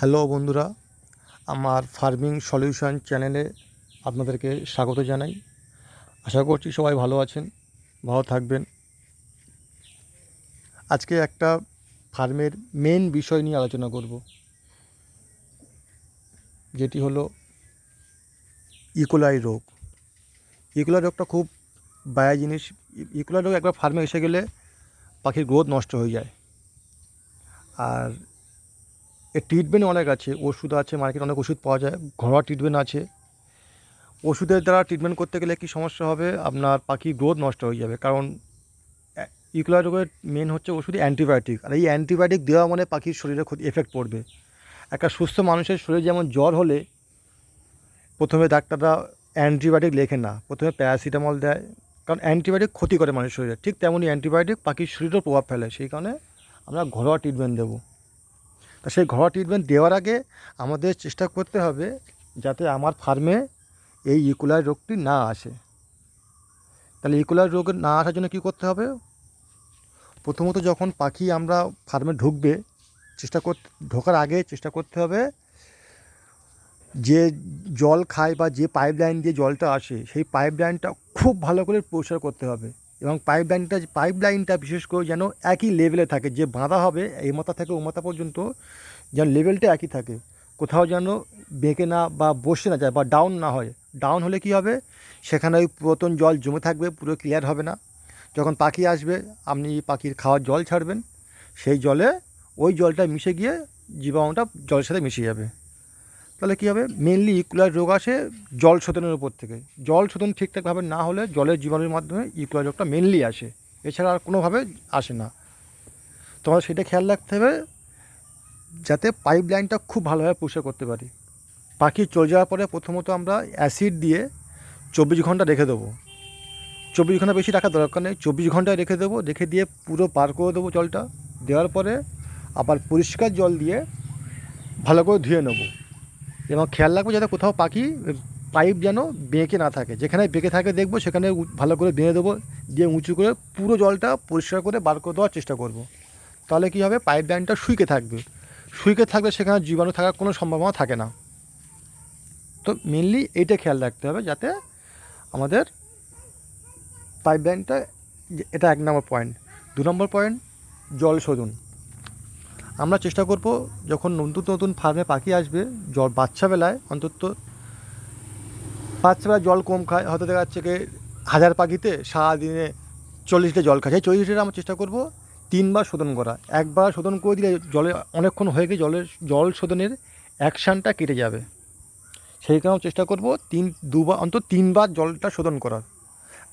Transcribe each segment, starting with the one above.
Hello বন্ধুরা, আমার farming solution চ্যানেলে আপনাদেরকে স্বাগত জানাই। আশা করছি সবাই ভালো আছেন, ভালো থাকবেন। আজকে একটা ফার্মের মেন বিষয় নিয়ে আলোচনা করব, যেটি হলো ইকোলাই রোগ। ইকোলাই রোগটা খুব বায়া জিনিস। ইকোলাই রোগ একবার ফার্মে এসে গেলে পাখির গ্রোথ নষ্ট হয়ে যায়। আর এর ট্রিটমেন্ট অনেক আছে, ওষুধ আছে মার্কেটে অনেক ওষুধ পাওয়া যায়, ঘরোয়া ট্রিটমেন্ট আছে। ওষুধের দ্বারা ট্রিটমেন্ট করতে গেলে কি সমস্যা হবে? আপনার পাখির গ্রোথ নষ্ট হয়ে যাবে, কারণ ইকুলার রোগের মেন হচ্ছে ওষুধ অ্যান্টিবায়োটিক আর এই অ্যান্টিবায়োটিক দেওয়া মানে পাখির শরীরে ক্ষতি এফেক্ট পড়বে। একটা সুস্থ মানুষের শরীরে যেমন জ্বর হলে, প্রথমে ডাক্তাররা অ্যান্টিবায়োটিক লেখে না, প্রথমে প্যারাসিটামল দেয়, কারণ অ্যান্টিবায়োটিক ক্ষতি করে মানুষের শরীরে, ঠিক তেমনই অ্যান্টিবায়োটিক পাখির শরীরেও প্রভাব ফেলে, সেই কারণে আমরা ঘরোয়া ট্রিটমেন্ট দেবো। তা সেই ঘরোয়া ট্রিটমেন্ট দেওয়ার আগে আমাদের চেষ্টা করতে হবে যাতে আমার ফার্মে এই ইকুলার রোগটি না আসে। তাহলে ইকুলার রোগ না আসার জন্য কী করতে হবে? প্রথমত যখন পাখি আমরা ফার্মে ঢুকবে, চেষ্টা করতে ঢোকার আগে চেষ্টা করতে হবে যে জল খায় বা যে পাইপ লাইন দিয়ে জলটা আসে, সেই পাইপ লাইনটা খুব ভালো করে পরিষ্কার করতে হবে। এবং পাইপ লাইনটা পাইপ লাইনটা বিশেষ করে যেন একই লেভেলে থাকে, যে বাঁধা হবে এই মাথা থেকে ও মাথা পর্যন্ত যেন লেভেলটা একই থাকে। কোথাও যেন বেঁকে না বা বসে না যায় বা ডাউন না হয়। ডাউন হলে কি হবে? সেখানে ওই পুরাতন জল জমে থাকবে, পুরো ক্লিয়ার হবে না। যখন পাখি আসবে, আপনি পাখির খাওয়ার জল ছাড়বেন। সেই জলে ওই জলটা মিশে গিয়ে জীবাণুটা জলের সাথে মিশে যাবে। তাহলে কী হবে? মেনলি ইকুলার রোগ আসে জল শোধনের উপর থেকে। জল শোধন ঠিকঠাকভাবে না হলে জলের জীবাণুর মাধ্যমে ইকুলার রোগটা মেনলি আসে। এছাড়া আর কোনোভাবে আসে না। তোমার সেটা খেয়াল রাখতে হবে যাতে পাইপ লাইনটা খুব ভালোভাবে পরিষ্কার করতে পারি। পাখি চলে যাওয়ার পরে প্রথমত আমরা অ্যাসিড দিয়ে চব্বিশ ঘণ্টা রেখে দেবো। চব্বিশ ঘণ্টা বেশি রাখার দরকার নেই। চব্বিশ ঘন্টায় রেখে দেবো। রেখে দিয়ে পুরো পার করে দেবো জলটা। দেওয়ার পরে আবার পরিষ্কার জল দিয়ে ভালো করে ধুয়ে নেব। এবং খেয়াল রাখব যাতে কোথাও পাখি পাইপ যেন বেঁকে না থাকে। যেখানে বেঁকে থাকে দেখব, সেখানে ভালো করে বেঁধে দেবো, দিয়ে উঁচু করে পুরো জলটা পরিষ্কার করে বার করে দেওয়ার চেষ্টা করব। তাহলে কী হবে? পাইপ লাইনটা শুইকে থাকবে। শুইকে থাকলে সেখানে জীবাণু থাকার কোনো সম্ভাবনা থাকে না। তো মেনলি এইটা খেয়াল রাখতে হবে যাতে আমাদের পাইপ লাইনটা এটা এক নম্বর পয়েন্ট দু নম্বর পয়েন্ট জল শোধন। আমরা চেষ্টা করব যখন নতুন নতুন ফার্মে পাখি আসবে, জল বাচ্চাবেলায় অন্তত বাচ্চাবেলায় জল কম খায়। হয়তো দেখা যাচ্ছে কি হাজার পাখিতে সারাদিনে চল্লিশ লিটার জল খায়। সেই চল্লিশ লিটার আমরা চেষ্টা করব তিনবার শোধন করা। একবার শোধন করে দিলে জলে অনেকক্ষণ হয়ে গিয়ে জলের জল শোধনের অ্যাকশানটা কেটে যাবে। সেই কারণে চেষ্টা করব তিন, দুবার, অন্তত তিনবার জলটা শোধন করার।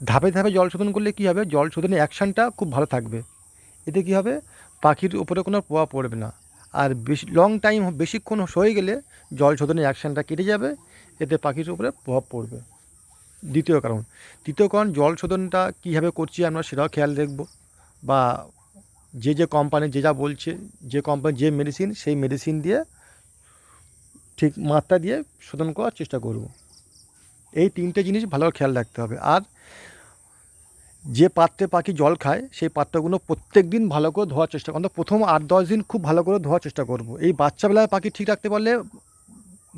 ধাপে ধাপে জল শোধন করলে কী হবে? জল শোধনের অ্যাকশানটা খুব ভালো থাকবে। এতে কী হবে? পাখির উপরে কোনো প্রভাব পড়বে না। আর বেশি লং টাইম বেশিক্ষণ হয়ে গেলে জল শোধনের অ্যাকশানটা কেটে যাবে। এতে পাখির উপরে প্রভাব পড়বে। দ্বিতীয় কারণ, তৃতীয় কারণ, জল শোধনটা কীভাবে করছি আমরা সেটাও খেয়াল রাখব। বা যে যে কোম্পানি যে যা বলছে, যে কোম্পানি যে মেডিসিন সেই মেডিসিন দিয়ে ঠিক মাত্রা দিয়ে শোধন করার চেষ্টা করব। এই তিনটে জিনিস ভালো খেয়াল রাখতে হবে। আর যে পাত্রে পাখি জল খায়, সেই পাত্রগুলো প্রত্যেক দিন ভালো করে ধোয়ার চেষ্টা করব। প্রথম আট, দশ দিন খুব ভালো করে ধোয়ার চেষ্টা করব। এই বাচ্চাবেলায় পাখি ঠিক রাখতে পারলে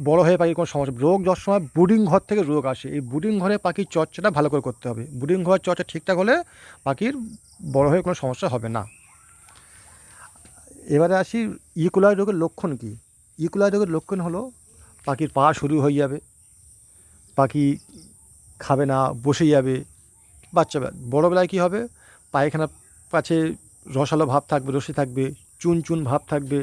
বড় হয়ে পাখির কোনো সমস্যা রোগ যাওয়ার সময় বুডিং ঘর থেকে রোগ আসে। এই বুডিং ঘরে পাখির চর্চাটা ভালো করে করতে হবে। বুডিং ঘরের চর্চা ঠিকঠাক হলে পাখির বড় হয়ে কোনো সমস্যা হবে না। এবারে আসি ইকুলার রোগের লক্ষণ কী? ইকুলার রোগের লক্ষণ হলো পাখির পা শুরু হয়ে যাবে, পাখি খাবে না, বসে যাবে বাচ্চাবেলা বড়োবেলায় কী হবে? পায়খানার কাছে রসালো ভাব থাকবে রসে থাকবে চুন চুন ভাব থাকবে,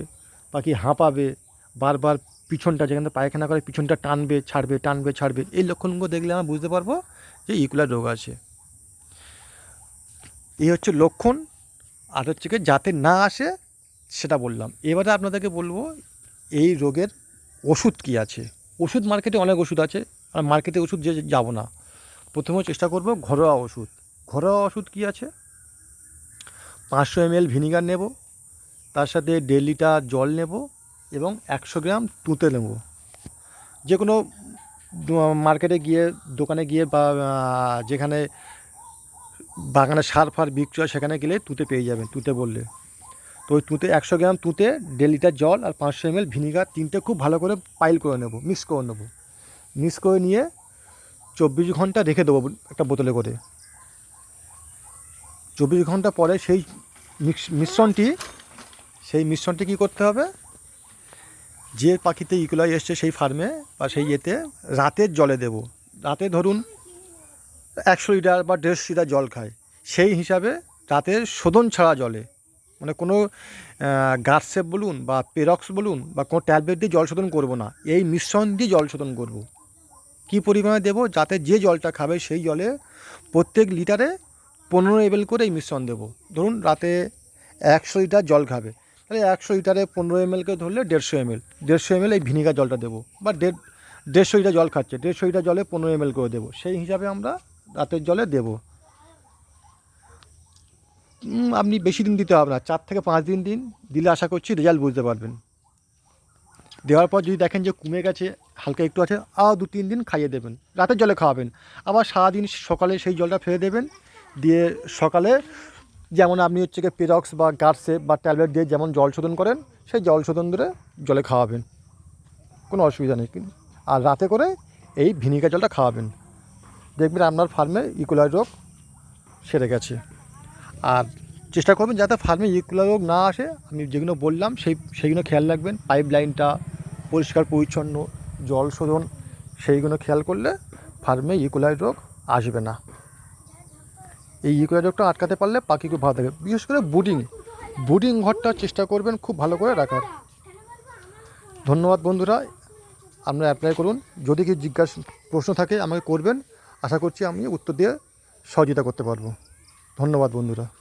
পাখি হাঁপাবে, বারবার পিছনটা যেখানে পায়খানা করে পিছনটা টানবে, ছাড়বে টানবে, ছাড়বে। এই লক্ষণগুলো দেখলে আমরা বুঝতে পারব যে ইকুলার রোগ আছে। এই হচ্ছে লক্ষণ। আর হচ্ছে কি যাতে না আসে সেটা বললাম। এবারে আপনাদেরকে বলব, এই রোগের ওষুধ কি আছে? ওষুধ মার্কেটে অনেক ওষুধ আছে। আর মার্কেটে ওষুধ যে যাব না। প্রথমে চেষ্টা করব ঘরোয়া ওষুধ। ঘরোয়া ওষুধ কি আছে? পাঁচশো এমএল ভিনিগার নেব, তার সাথে দেড় লিটার জল নেব এবং একশো গ্রাম তুঁতে নেব। যে কোনো মার্কেটে গিয়ে, দোকানে গিয়ে বা যেখানে বাগানে সার ফার বিক্রি হয় সেখানে গেলে তুঁতে পেয়ে যাবেন, তুঁতে বললে। তো ওই তুঁতে একশো গ্রাম তুঁতে দেড় লিটার জল আর পাঁচশো এমএল ভিনিগার তিনটে খুব ভালো করে পাইল করে নেব মিক্স করে নেব। মিক্স করে নিয়ে চব্বিশ ঘণ্টা রেখে দেবো একটা বোতলে করে। চব্বিশ ঘণ্টা পরে সেই মিশ্রণটি সেই মিশ্রণটি কী করতে হবে? যে পাখিতে ইকুলাই এসছে সেই ফার্মে বা সেই ইয়েতে রাতের জলে দেব। রাতে ধরুন একশো লিটার বা দেড়শো লিটার জল খায়। সেই হিসাবে রাতের শোধন ছাড়া জলে মানে কোনো গার্সেপ বলুন বা পেরক্স বলুন বা কোনো ট্যাবলেট দিয়ে জল শোধন করব না। এই মিশ্রণ দিয়ে জল শোধন করব। কী পরিমাণে দেবো যাতে যে জলটা খাবে সেই জলে প্রত্যেক লিটারে পনেরো এমএল করে এই মিশ্রণ দেবো। ধরুন রাতে একশো লিটার জল খাবে। তাহলে একশো লিটারে পনেরো এমএলকে ধরলে দেড়শো এমএল দেড়শো এমএল এই ভিনিগার জলটা দেবো বা দেড়, দেড়শো লিটার জল খাচ্ছে, দেড়শো লিটার জলে পনেরো এমএল করে দেবো। সেই হিসাবে আমরা রাতের জলে দেবো। আপনি বেশি দিন দিতে হবে না, চার থেকে পাঁচ দিন দিন দিলে আশা করছি রেজাল্ট বুঝতে পারবেন। দেওয়ার পর যদি দেখেন যে কমে গেছে, হালকা একটু আছে আর দু তিন দিন খাইয়ে দেবেন। রাতের জলে খাওয়াবেন। আবার সারাদিন সকালে সেই জলটা ফেলে দেবেন। দিয়ে সকালে যেমন আপনি হচ্ছে গিয়ে পেরক্স বা গার্সে বা ট্যাবলেট দিয়ে যেমন জল শোধন করেন, সেই জল শোধন ধরে জলে খাওয়াবেন। কোনো অসুবিধা নেই। কিন্তু আর রাতে করে এই ভিনিগার জলটা খাওয়াবেন। দেখবেন আপনার ফার্মে ইকোলাই রোগ সেরে গেছে। আর চেষ্টা করবেন যাতে ফার্মে ইকুলার রোগ না আসে, আমি যেগুলো বললাম, সেই সেইগুলো খেয়াল রাখবেন। পাইপ লাইনটা পরিষ্কার, পরিচ্ছন্ন জল শোধন, সেইগুলো খেয়াল করলে ফার্মে ইকুলাই রোগ আসবে না। এই ইকুলাই রোগটা আটকাতে পারলে পাখি খুব ভালো থাকে। বিশেষ করে বুডিং। বুডিং ঘরটা চেষ্টা করবেন খুব ভালো করে রাখার। ধন্যবাদ বন্ধুরা। আপনারা অ্যাপ্লাই করুন। যদি কি জিজ্ঞাসা, প্রশ্ন থাকে আমাকে করবেন। আশা করছি আমি উত্তর দিয়ে সহযোগিতা করতে পারব। ধন্যবাদ বন্ধুরা।